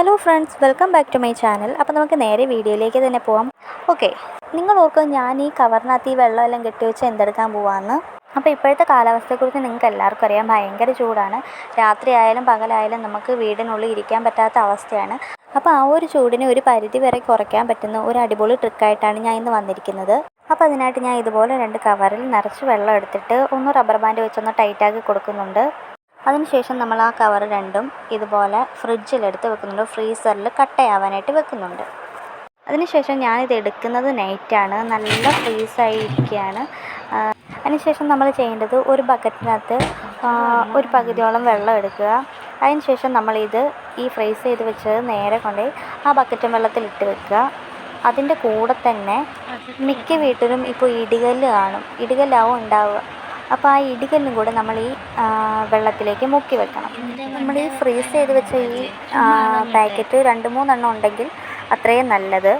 Hello friends welcome back to my channel അപ്പോൾ നമുക്ക് നേരെ വീഡിയോയിലേക്ക് തന്നെ പോവാം. ഓക്കെ നിങ്ങൾ ഓർക്കും ഞാൻ ഈ കവറിനകത്ത് ഈ വെള്ളമെല്ലാം കെട്ടി വെച്ച് എന്തെടുക്കാൻ പോവാമെന്ന് അപ്പോൾ ഇപ്പോഴത്തെ കാലാവസ്ഥയെക്കുറിച്ച് നിങ്ങൾക്ക് എല്ലാവർക്കും അറിയാം. ഭയങ്കര ചൂടാണ്. രാത്രിയായാലും പകലായാലും നമുക്ക് വീടിനുള്ളിൽ ഇരിക്കാൻ പറ്റാത്ത അവസ്ഥയാണ്. അപ്പോൾ ആ ഒരു ചൂടിനെ ഒരു പരിധി വരെ കുറയ്ക്കാൻ പറ്റുന്ന ഒരു അടിപൊളി ട്രിക്കായിട്ടാണ് ഞാൻ ഇന്ന് വന്നിരിക്കുന്നത്. അപ്പോൾ അതിനായിട്ട് ഞാൻ ഇതുപോലെ രണ്ട് കവറിൽ നിറച്ച് വെള്ളം എടുത്തിട്ട് ഒന്ന് റബ്ബർ ബാൻഡ് വെച്ചൊന്ന് ടൈറ്റാക്കി കൊടുക്കുന്നുണ്ട്. അതിനുശേഷം നമ്മൾ ആ കവർ രണ്ടും ഇതുപോലെ ഫ്രിഡ്ജിലെടുത്ത് വെക്കുന്നുണ്ട്. ഫ്രീസറിൽ കട്ടയാവാനായിട്ട് വെക്കുന്നുണ്ട്. അതിനുശേഷം ഞാനിത് എടുക്കുന്നത് നൈറ്റാണ് നല്ല ഫ്രീസായിരിക്കുകയാണ് അതിനുശേഷം നമ്മൾ ചെയ്യേണ്ടത് ഒരു ബക്കറ്റിനകത്ത് ഒരു പകുതിയോളം വെള്ളം എടുക്കുക. അതിനുശേഷം നമ്മളിത് ഈ ഫ്രീസ് ചെയ്ത് വെച്ചത് നേരെ കൊണ്ടുപോയി ആ ബക്കറ്റും വെള്ളത്തിലിട്ട് വെക്കുക. അതിന്റെ കൂടെ തന്നെ മിക്ക വീട്ടിലും ഇപ്പോൾ ഇടികല്ല് കാണും. ഇടികല്ലാവും ഉണ്ടാവുക. അപ്പോൾ ആ ഇടികല്ലും കൂടെ നമ്മൾ ഈ വെള്ളത്തിലേക്ക് മുക്കി വെക്കണം. നമ്മൾ ഈ ഫ്രീസ് ചെയ്ത് വെച്ച ഈ പാക്കറ്റ് രണ്ട് മൂന്നെണ്ണം ഉണ്ടെങ്കിൽ അത്രയും നല്ലത്.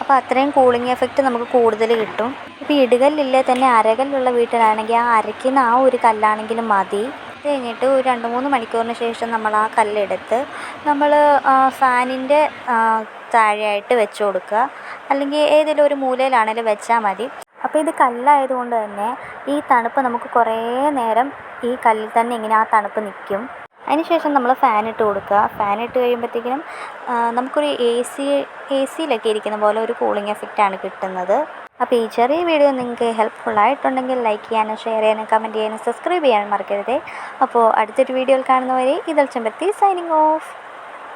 അപ്പോൾ അത്രയും കൂളിംഗ് എഫക്റ്റ് നമുക്ക് കൂടുതൽ കിട്ടും. ഇപ്പോൾ ഇടുകല്ലില്ലേ തന്നെ അരകല്ലുള്ള വീട്ടിലാണെങ്കിൽ ആ അരയ്ക്കുന്ന ആ ഒരു കല്ലാണെങ്കിലും മതി. അത് കഴിഞ്ഞിട്ട് ഒരു രണ്ട് മൂന്ന് മണിക്കൂറിന് ശേഷം നമ്മൾ ആ കല്ലെടുത്ത് നമ്മൾ ഫാനിന്റെ താഴെയായിട്ട് വെച്ച് കൊടുക്കുക. അല്ലെങ്കിൽ ഏതെങ്കിലും ഒരു മൂലയിലാണെങ്കിലും വെച്ചാൽ മതി. അപ്പോൾ ഇത് കല്ലായത് കൊണ്ട് തന്നെ ഈ തണുപ്പ് നമുക്ക് കുറേ നേരം ഈ കല്ലിൽ തന്നെ ഇങ്ങനെ ആ തണുപ്പ് നിൽക്കും. അതിനുശേഷം നമ്മൾ ഫാൻ ഇട്ട് കൊടുക്കുക. ഫാൻ ഇട്ട് കഴിയുമ്പോഴത്തേക്കിനും നമുക്കൊരു എ സി എ സിയിലൊക്കെ ഇരിക്കുന്ന പോലെ ഒരു കൂളിംഗ് എഫക്റ്റാണ് കിട്ടുന്നത്. അപ്പോൾ ഈ ചെറിയ വീഡിയോ നിങ്ങൾക്ക് ഹെൽപ്ഫുൾ ആയിട്ടുണ്ടെങ്കിൽ ലൈക്ക് ചെയ്യാനും ഷെയർ ചെയ്യാനും കമന്റ് ചെയ്യാനും സബ്സ്ക്രൈബ് ചെയ്യാനും മറക്കരുതേ. അപ്പോൾ അടുത്തൊരു വീഡിയോയിൽ കാണുന്നവരെ ഇതൽ ചെമ്പത്തി സൈനിങ് ഓഫ്